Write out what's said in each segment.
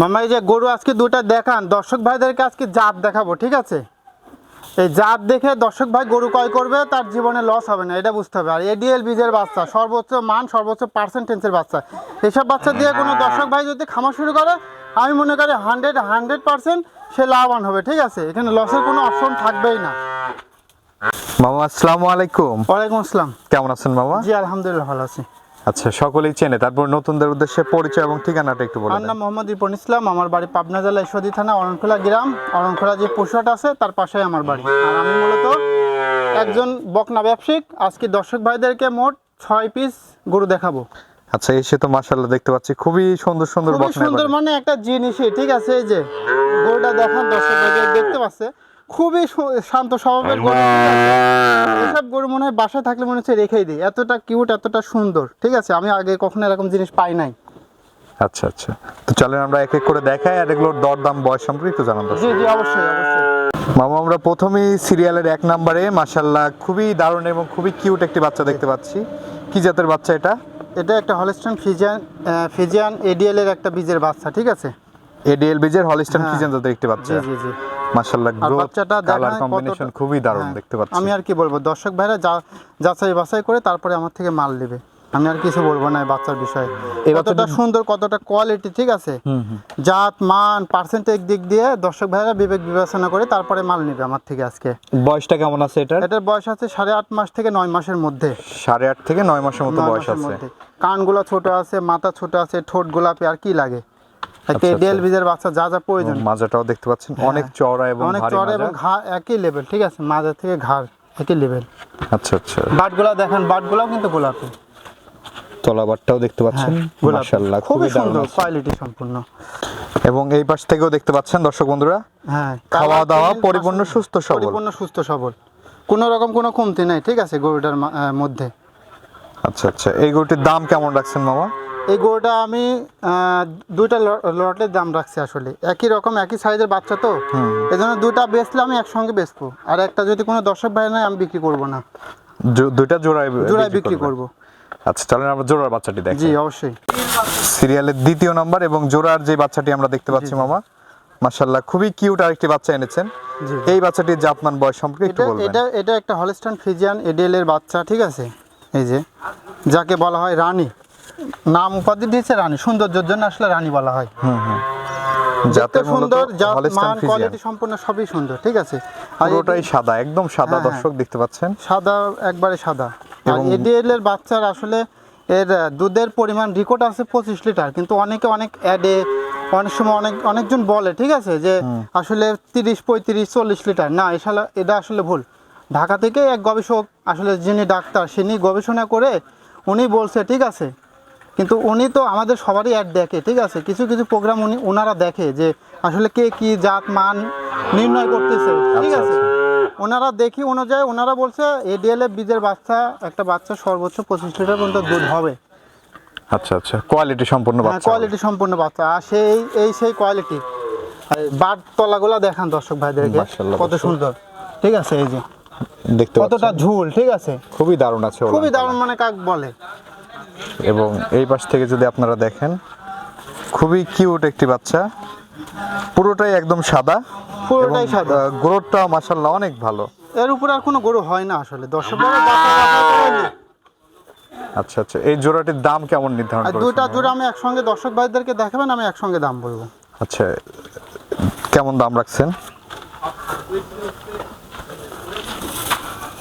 মামা এই যে গরু আজকে দুটা দেখান দর্শক ভাইদেরকে আজকে জাত দেখাবো ঠিক আছে? এই জাত দেখে দর্শক ভাই গরু ক্রয় করবে তার জীবনে লস হবে না এটা বুঝতে হবে। আর এডিএল বীজের বাচ্চা সর্বোচ্চ মান সর্বোচ্চ পার্সেন্টেন্সের বাচ্চা। এসব বাচ্চা দিয়ে কোনো দর্শক ভাই যদি খামার শুরু করে আমি মনে করি হান্ড্রেড হান্ড্রেড পার্সেন্ট সে লাভবান হবে ঠিক আছে? এখানে লসের কোনো অপশন থাকবেই না। মামা আসসালামু আলাইকুম। ওয়ালাইকুম আসসালাম। কেমন আছেন মামা? জি আলহামদুলিল্লাহ ভালো আছি। আচ্ছা সকলেই চেনে। তারপর নতুনদের উদ্দেশ্যে পরিচয় এবং ঠিকানাটা একটু বলে আমার নাম মোহাম্মদ রিপন ইসলাম আমার বাড়ি পাবনা জেলা ঈশ্বরদী থানা অরণখোলা গ্রাম। অরণখোলা যে পশুহাট আছে তার পাশেই আমার বাড়ি। আর আমি মূলত একজন বকনা ব্যবসায়িক। আজকে দর্শক ভাইদেরকে মোট ছয় পিস গরু দেখাবো। আচ্ছা এসে তো মাশাআল্লাহ দেখতে পাচ্ছি। খুবই সুন্দর সুন্দর বকনা সুন্দর মানে একটা জিনিসই ঠিক আছে? এই যে গরুটা দেখান দর্শক ভাইদের দেখতে পাচ্ছে। খুবই শান্ত স্বভাবের গরু। এসব গরু মনে হয় বাসায় থাকলে মনে হচ্ছে রেখেই দিই। এতটা কিউট এতটা সুন্দর ঠিক আছে? আমি আগে কখনো এরকম জিনিস পাই নাই। আচ্ছা আচ্ছা। তো চলেন আমরা এক এক করে দেখাই আর এগুলোর দরদাম বয়স সম্পর্কে একটু জানান জি জি অবশ্যই অবশ্যই। মামা আমরা প্রথমেই সিরিয়ালের এক নম্বরে মাশাআল্লাহ খুবই দারুণ এবং খুবই কিউট একটি বাচ্চা দেখতে পাচ্ছি। কি জাতের বাচ্চা এটা? এটা একটা হলস্টাইন ফিজিয়ান ফিজিয়ান এডিএল এর একটা বীজের বাচ্চা ঠিক আছে? এডিএল বিজের হলিস্টন হ্যাঁ। ফিজিয়ান জাতের একটি বাচ্চা। জি জি জি। মাশাআল্লাহ বাচ্চাটা কালার কম্বিনেশন খুবই দারুণ হ্যাঁ, দেখতে পাচ্ছি। আমি আর কি বলব দর্শক ভাইরা যা যাচাই বাছাই করে তারপরে আমার থেকে মাল নেবে। আমি আর কিছু বলব না বাচ্চার বিষয়ে। কতটা সুন্দর কতটা কোয়ালিটি ঠিক আছে? জাত মান পার্সেন্টেজ দিক দিয়ে দর্শক ভাইরা বিবেক বিবেচনা করে তারপরে মাল নেবে আমার থেকে আজকে। বয়সটা কেমন আছে এটার? এটার বয়স আছে সাড়ে আট মাস থেকে নয় মাসের মধ্যে। সাড়ে আট থেকে নয় মাসের মতো বয়স আছে। এবং ছোট আছে মাথা ছোট আছে ঠোঁট গোলাপি আর কি লাগে? আচ্ছা, আচ্ছা। বীজের বাচ্চা যা যা প্রয়োজন। মাজাটাও দেখতে পাচ্ছেন। অনেক চওড়া এবং অনেক চড় এবং ঘা একই লেভেল ঠিক আছে? মাজা থেকে ঘাড় একই লেভেল আচ্ছা আচ্ছা। বাটগুলা দেখেন বাটগুলাও কিন্তু গোলাপি। তলাবারটাও দেখতে পাচ্ছেন। মাশাআল্লাহ হ্যাঁ, খুবই সুন্দর কোয়ালিটি সম্পূর্ণ। এবং এই পাশ থেকেও দেখতে পাচ্ছেন দর্শক বন্ধুরা। হ্যাঁ খাওয়া দাওয়া পরিপূর্ণ সুস্থ সবল। পরিপূর্ণ সুস্থ সবল। কোনো রকম কোনো কমতি নাই ঠিক আছে গরুটার মধ্যে। আচ্ছা আচ্ছা। এই গরুটির দাম কেমন রাখছেন মামা? এই গরুটা আমি দুইটা লটের দাম রাখছি আসলে। একই রকম একই সাইজের বাচ্চা তো? এই জন্য দুইটা বেচলে আমি একসঙ্গে বেচবো। আর একটা যদি কোনো দর্শক ভাই নাই আমি বিক্রি করব না। দুইটা জোড়ায় জোড়ায় বিক্রি। করব। আচ্ছা চলেন আমরা জোড়ার বাচ্চাটি দেখি। জি অবশ্যই। সিরিয়ালের দ্বিতীয় নাম্বার এবং জোড়ার যে বাচ্চাটি আমরা দেখতে পাচ্ছি মামা মাশাআল্লাহ খুবই কিউট আরেকটি বাচ্চা এনেছেন। জি এই বাচ্চাটির জাতমান বয়স সম্পর্কে একটু বলবেন। এটা এটা একটা হলস্টাইন ফিজিয়ান এডিএল এর বাচ্চা ঠিক আছে? এই যে যাকে বলা হয় রানী। নাম উপাধি দিয়েছে রানী। সৌন্দর্যের জন্য আসলে রানী বলা হয়। জাতের মূলত সুন্দর জাত মান কোয়ালিটি সম্পূর্ণ সবই সুন্দর ঠিক আছে? আর পুরোটাই সাদা একদম সাদা হ্যাঁ, দর্শক দেখতে পাচ্ছেন। সাদা একবারে সাদা। আর এডিএল এর বাচ্চার আসলে এর দুধের পরিমাণ রেকর্ড আছে পঁচিশ লিটার কিন্তু অনেকে অনেক অ্যাডে অনেক সময় অনেক অনেকজন বলে ঠিক আছে? যে আসলে তিরিশ পঁয়ত্রিশ চল্লিশ লিটার না এসালা এটা আসলে ভুল। ঢাকা থেকে এক গবেষক আসলে যিনি ডাক্তার তিনি গবেষণা করে উনি বলছে ঠিক আছে? কিন্তু উনি তো আমাদের সবারই অ্যাড দেখে ঠিক আছে? কিছু কিছু প্রোগ্রাম উনি ওনারা দেখে যে আসলে কে কি জাত মান নির্ণয় করতেছে ঠিক আচ্ছা, আছে? ওনারা দেখি অনুযায়ী ওনারা বলছে এডিএল এর বীজের বাচ্চা একটা বাচ্চা সর্বোচ্চ পঁচিশ লিটার পর্যন্ত দুধ হবে। আচ্ছা আচ্ছা। কোয়ালিটি সম্পূর্ণ হ্যাঁ বাচ্চা কোয়ালিটি সম্পূর্ণ বাচ্চা। আর সেই এই সেই কোয়ালিটি বাট তলাগুলা দেখান দর্শক ভাইদেরকে কত সুন্দর। ঠিক আছে এই যে। দেখতে কতটা ঝুল ঠিক আছে? খুবই দারুণ আছে খুবই দারুণ মানে কাক বলে। এবং এই পাশ থেকে যদি আপনারা দেখেন খুবই কিউট একটি বাচ্চা। পুরোটাই একদম সাদা পুরোটাই সাদা। গ্রোথটা মাশাআল্লাহ অনেক ভালো। এর উপরে আর কোনো গরু হয় না আসলে। নিক। আচ্ছা আচ্ছা এই জোড়াটির দাম কেমন নির্ধারণ করেছেন দুইটা জোড়া আমি একসঙ্গে দর্শক ভাইদেরকে দেখাবেন আমি একসঙ্গে দাম বলব। আচ্ছা কেমন দাম রাখছেন?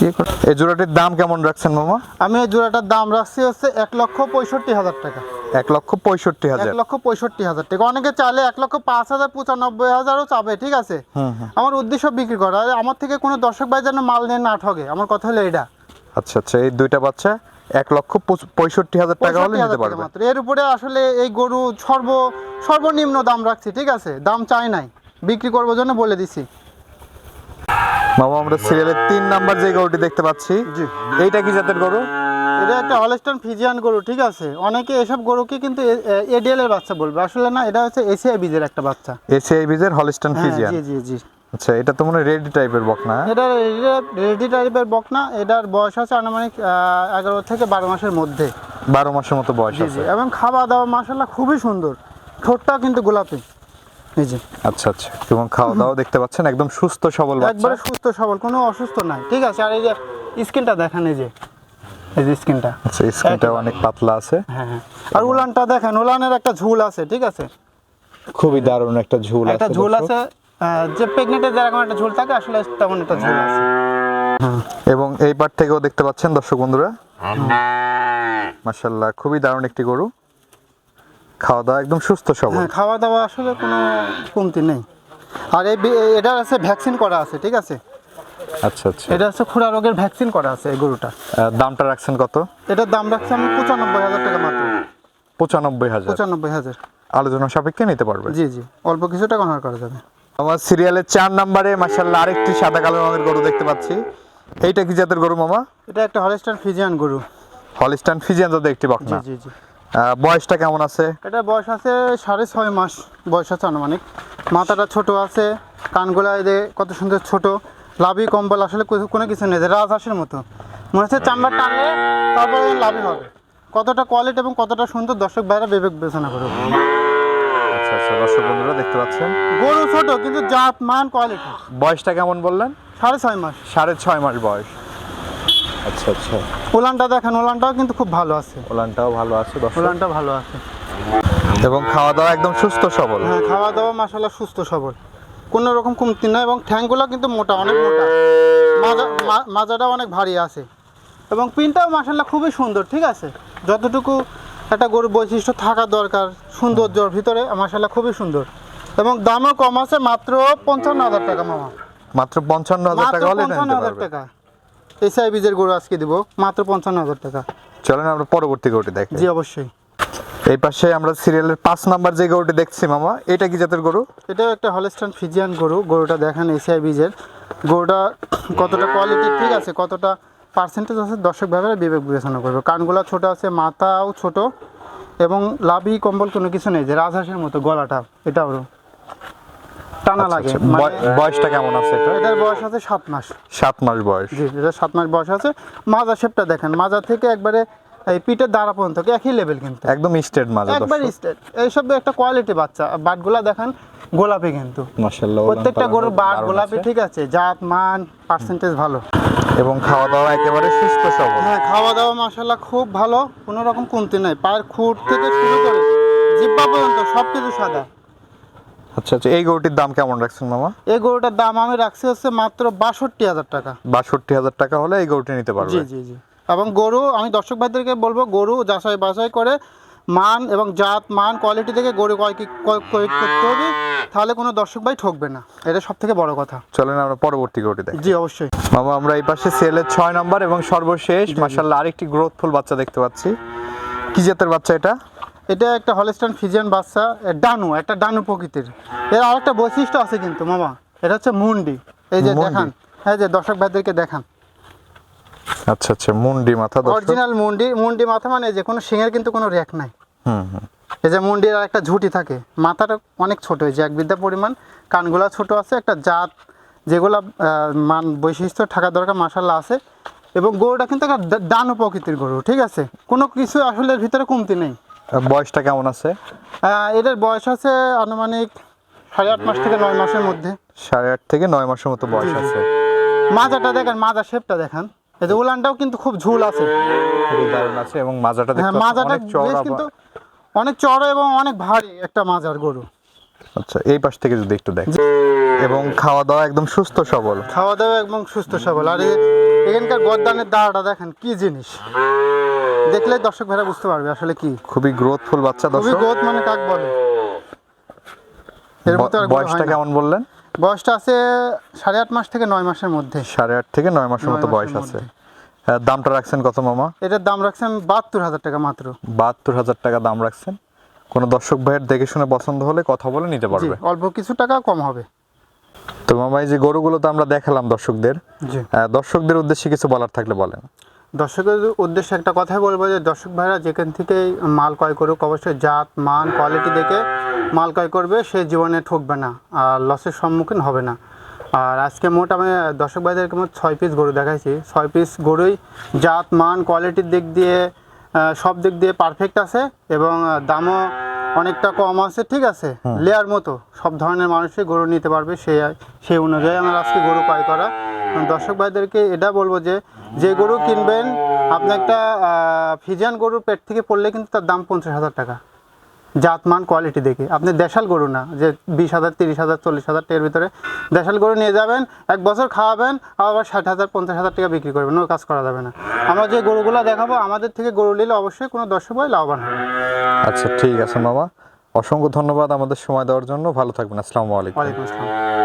এই জোড়াটির দাম কেমন রাখছেন মামা? আমি এই জোড়াটার দাম রাখছি হচ্ছে এক লক্ষ পঁয়ষট্টি হাজার টাকা। এক লক্ষ পঁয়ষট্টি হাজার। এক লক্ষ পঁয়ষট্টি হাজার টাকা। অনেকে চাইলে এক লক্ষ পাঁচ হাজার পঁচানব্বই হাজারও চাবে ঠিক আছে? আমার উদ্দেশ্য বিক্রি করা। আমার থেকে কোনো দর্শক ভাই যেন মাল নিয়ে না ঠকে আমার কথা হলো এটা আচ্ছা আচ্ছা এই দুইটা বাচ্চা এক লক্ষ পঁয়ষট্টি হাজার টাকা হলে নিতে পারবে। এর উপরে আসলে এই গরু সর্ব সর্বনিম্ন দাম রাখছি ঠিক আছে? দাম চাই নাই। বিক্রি করব জন্য বলে দিছি। মামা আমরা সিরিয়ালের তিন নাম্বার যে গরুটি দেখতে পাচ্ছি এইটা কি জাতের গরু? এটা একটা হলস্টন ফিজিয়ান গরু ঠিক আছে? অনেকে এসব গরুকে কিন্তু এডিএল এর বাচ্চা বলবে। আসলে না এটা হচ্ছে এসিআই বীজের একটা বাচ্চা। এসিআই বীজের হলিস্টন ফিজিয়ান জি জি জি। আচ্ছা এটা তো মনে রেডি টাইপের বক না এটা রেডি টাইপের বকনা। এটার বয়স আছে আনুমানিক এগারো থেকে বারো মাসের মধ্যে। বারো মাসের মতো বয়স আছে। এবং খাওয়া দাওয়া মাসাল্লাহ খুবই সুন্দর। ঠোঁটটাও কিন্তু গোলাপি। এই যে। আচ্ছা আচ্ছা। এবং খাওয়া দাওয়া দেখতে পাচ্ছেন একদম সুস্থ সবল একবারে সুস্থ সবল কোনো অসুস্থ নাই। ঠিক আছে আর এই যে স্কিনটা দেখেন এই যে এই যে স্কিনটা। আচ্ছা স্কিনটা অনেক পাতলা আছে। হ্যাঁ হ্যাঁ। আর উলানটা দেখেন উলানের একটা ঝুল আছে ঠিক আছে? খুবই দারুণ একটা ঝুল আছে একটা ঝুল। আছে যে প্রেগনেন্টের যেরকম একটা ঝুল থাকে আসলে তেমন একটা ঝুল আছে। এবং এই পার থেকেও দেখতে পাচ্ছেন দর্শক বন্ধুরা। মাশাল্লাহ খুবই দারুণ একটি গরু। খাওয়া দাওয়া একদম সুস্থ সবল। হ্যাঁ খাওয়া দাওয়া আসলে কোনো কমতি নেই। আর এই এটা আছে ভ্যাকসিন করা আছে ঠিক আছে? আচ্ছা আচ্ছা। এটা হচ্ছে খুরা রোগের ভ্যাকসিন করা আছে এই গরুটা। দামটা রাখছেন কত? এটার দাম রাখছি আমি পঁচানব্বই হাজার টাকা মাত্র। পঁচানব্বই হাজার। পঁচানব্বই হাজার। আলোচনা সাপেক্ষে নিতে পারবে জি জি। অল্প কিছু টাকা অনার করা যাবে। আমার সিরিয়ালের চার নম্বরে মাশাল্লাহ আরেকটি সাদা কালো রঙের গরু দেখতে পাচ্ছি। এইটা কি জাতের গরু মামা? এটা একটা হলস্টার ফিজিয়ান গরু। হলিস্টান ফিজিয়ান জাতের একটি জি বকনা। জি জি আহ, বয়সটা কেমন আছে? এটা বয়স আছে সাড়ে ছয় মাস বয়স আছে আনুমানিক। মাথাটা ছোট আছে কানগুলা এদের কত সুন্দর ছোট। লাভি কম্বল আসলে কোনো কিছু নেই রাজহাঁসের মতো। মনে হচ্ছে চামড়া টানলে তারপরে লাভি হবে। কতটা কোয়ালিটি এবং কতটা সুন্দর দর্শক ভাইরা বিবেক বিবেচনা করবে। আচ্ছা আচ্ছা দর্শক বন্ধুরা দেখতে পাচ্ছেন। গরু ছোট কিন্তু জাত মান কোয়ালিটি বয়সটা কেমন বললেন? সাড়ে ছয় মাস। সাড়ে ছয় মাস বয়স। আচ্ছা আচ্ছা। ওলানটা দেখেন ওলানটাও কিন্তু খুব ভালো আছে। ওলানটাও ভালো আছে উলানটা ভালো আছে। এবং খাওয়া দাওয়া একদম সুস্থ সবল। হ্যাঁ খাওয়া দাওয়া মাসাল্লাহ সুস্থ সবল। কোনো রকম কমতি নয় এবং ঠ্যাংগুলো কিন্তু মোটা অনেক মোটা। মাজা মা- মাজাটা অনেক ভারী আছে। এবং পিনটাও মাসাল্লাহ খুবই সুন্দর ঠিক আছে? যতটুকু একটা গরুর বৈশিষ্ট্য থাকা দরকার সৌন্দর্যর ভিতরে মাসাল্লাহ খুবই সুন্দর। এবং দামও কম আছে মাত্র পঞ্চান্ন হাজার টাকা মামা। মাত্র পঞ্চান্ন হাজার টাকা হলে পঞ্চান্ন হাজার টাকা। এসআই বীজের গরু আজকে দিব মাত্র পঞ্চান্ন হাজার টাকা। চলেন আমরা পরবর্তী গরুটি দেখি জি অবশ্যই। এই পাশে আমরা সিরিয়ালের পাঁচ নাম্বার যে গরুটি দেখছি মামা এটা কি জাতের গরু? এটাও একটা হলস্টান ফিজিয়ান গরু গরুটা দেখেন এসিআই বীজের। গরুটা কতটা কোয়ালিটি ঠিক আছে কতটা পার্সেন্টেজ আছে দর্শক ভাবে বিবেক বিবেচনা করবে। কানগুলা ছোট আছে মাথাও ছোট এবং লাভি কম্বল কোনো কিছু নেই যে রাজহাঁসের মতো গলাটা এটাও। টানা লাগে আচ্ছা, মানে বয়- বয়সটা কেমন আছে এটা এটার বয়স আছে সাত মাস। সাত মাস বয়স। জি এটা সাত মাস বয়স আছে। মাজা শেপটা দেখেন মাজা থেকে একবারে এই পিঠের দ্বারা পর্যন্ত একই লেভেল কিন্তু? একদম স্টেট মাঝে একবার স্টেট এইসব একটা কোয়ালিটি বাচ্চা। বাটগুলা দেখেন গোলাপি কিন্তু। মাশাআল্লাহ প্রত্যেকটা গরুর বাট গোলাপি ঠিক আছে জাত মান পার্সেন্টেজ ভালো। এবং খাওয়া দাওয়া একেবারে সুস্থ সবল। হ্যাঁ খাওয়া দাওয়া মাসাল্লাহ খুব ভালো কোনো রকম কমতি নাই। পায়ের খুঁট থেকে শুরু করে জিব্বা পর্যন্ত সব কিছু সাদা। আচ্ছা আচ্ছা এই গরুটির দাম কেমন রাখছেন মামা? এই গরুটার দাম আমি রাখছি হচ্ছে মাত্র বাষট্টি হাজার টাকা। বাষট্টি হাজার টাকা হলে এই গরুটি নিতে জি পারবে। জি জি এবং গরু আমি দর্শক ভাইদেরকে বলব গরু যাচাই বাছাই করে মান এবং জাত মান কোয়ালিটি থেকে গরু ক্রয় করতে হবে তাহলে কোনো দর্শক ভাই ঠকবে না। এটা সব থেকে বড় কথা। চলেন আমরা পরবর্তী গরুটি দেখি। জি অবশ্যই। মামা আমরা এই পাশে সেলের ছয় নম্বর এবং সর্বশেষ মাশাআল্লাহ আরেকটি গ্রোথফুল বাচ্চা দেখতে পাচ্ছি। কি জাতের বাচ্চা এটা? এটা একটা হলস্টান ফিজিয়ান বাচ্চা ডানু একটা ডানু প্রকৃতির। এর আরেকটা বৈশিষ্ট্য আছে কিন্তু মামা এটা হচ্ছে মুন্ডি। এই যে দেখান হ্যাঁ যে দর্শক ভাইদেরকে দেখান। আচ্ছা আচ্ছা মুন্ডি মাথা অরিজিনাল মুন্ডি মুন্ডি মাথা মানে যে কোনো শিঙের কিন্তু কোনো র্যাক নাই। হুম হুম। এই যে মুন্ডির আর একটা ঝুঁটি থাকে মাথাটা অনেক ছোট হয়েছে এক বিদ্যা পরিমাণ কানগুলা ছোট আছে একটা জাত যেগুলা মান বৈশিষ্ট্য থাকা দরকার মাসাল্লাহ আছে। এবং গরুটা কিন্তু একটা ডানু প্রকৃতির গরু ঠিক আছে? কোনো কিছু আসলে ভিতরে কমতি নেই। আর বয়সটা কেমন আছে? এটার বয়স আছে আনুমানিক সাড়ে আট মাস থেকে নয় মাসের মধ্যে। সাড়ে আট থেকে নয় মাসের মতো বয়স আছে। মাজাটা দেখেন মাজা শেপটা দেখান। এই যে উলানটাও কিন্তু খুব ঝুল আছে। খুবই দারুণ আছে এবং মাজাটা হ্যাঁ দেখতে মাজাটা বেশ কিন্তু অনেক চড়া এবং অনেক ভারী একটা মাজার গরু। আচ্ছা এই পাশ থেকে যদি একটু দেখ এবং খাওয়া দাওয়া একদম সুস্থ সবল। খাওয়া দাওয়া এবং সুস্থ সবল। আর এখানকার গরদানের দাঁড়াটা দেখেন কি জিনিস? দেখলে দর্শক ভাইরা বুঝতে পারবে আসলে কি। খুবই গ্রোথফুল বাচ্চা খুবই গোদ মানে কাক বলে? বয়সটা কেমন বললেন? বয়সটা আছে সাড়ে আট মাস থেকে নয় মাসের মধ্যে। সাড়ে আট থেকে নয় মাসের মতো বয়স আছে। দামটা রাখছেন কত মামা? এটার দাম রাখছেন বাহাত্তর হাজার টাকা মাত্র। বাহাত্তর হাজার টাকা দাম রাখছেন। কোনো দর্শক ভাইয়ের দেখে শুনে পছন্দ হলে কথা বলে নিতে পারবে। অল্প কিছু টাকা কম হবে। তো মামা এই যে গরুগুলো তো আমরা দেখালাম দর্শকদের দর্শকদের উদ্দেশ্যে কিছু বলার থাকলে বলেন। দর্শকের উদ্দেশ্যে একটা কথাই বলব যে দর্শক ভাইরা যেখান থেকে মাল ক্রয় করুক অবশ্যই জাত মান কোয়ালিটি দেখে মাল ক্রয় করবে সে জীবনে ঠকবে না আর লসের সম্মুখীন হবে না। আর আজকে মোট আমি দর্শক ভাইদেরকে মোট ছয় পিস গরু দেখাইছি। ছয় পিস গরুই জাত মান কোয়ালিটির দিক দিয়ে সব দিক দিয়ে পারফেক্ট আছে এবং দামও অনেকটা কম আছে ঠিক আছে? লেয়ার মতো। সব ধরনের মানুষই গরু নিতে পারবে সেই সেই অনুযায়ী আমার আজকে গরু পাই করা। দর্শক ভাইদেরকে এটা বলব যে যে গরু কিনবেন আপনি একটা ফিজিয়ান গরুর পেট থেকে পড়লে কিন্তু তার দাম পঞ্চাশ হাজার টাকা। জাতমান কোয়ালিটি দেখে। আপনি দেশাল গরু না যে বিশ হাজার তিরিশ হাজার চল্লিশ হাজার টাকার ভিতরে দেশাল গরু নিয়ে যাবেন এক বছর খাওয়াবেন আবার ষাট হাজার পঞ্চাশ হাজার টাকা বিক্রি করবেন ওই কাজ করা যাবে না। আমরা যে গরুগুলো দেখাবো আমাদের থেকে গরু নিলে অবশ্যই কোনো দর্শক ভাই লাভবান হবে। আচ্ছা ঠিক আছে মামা। অসংখ্য ধন্যবাদ আমাদের সময় দেওয়ার জন্য। ভালো থাকবেন। আসসালামু আলাইকুম। ওয়ালাইকুম আসসালাম।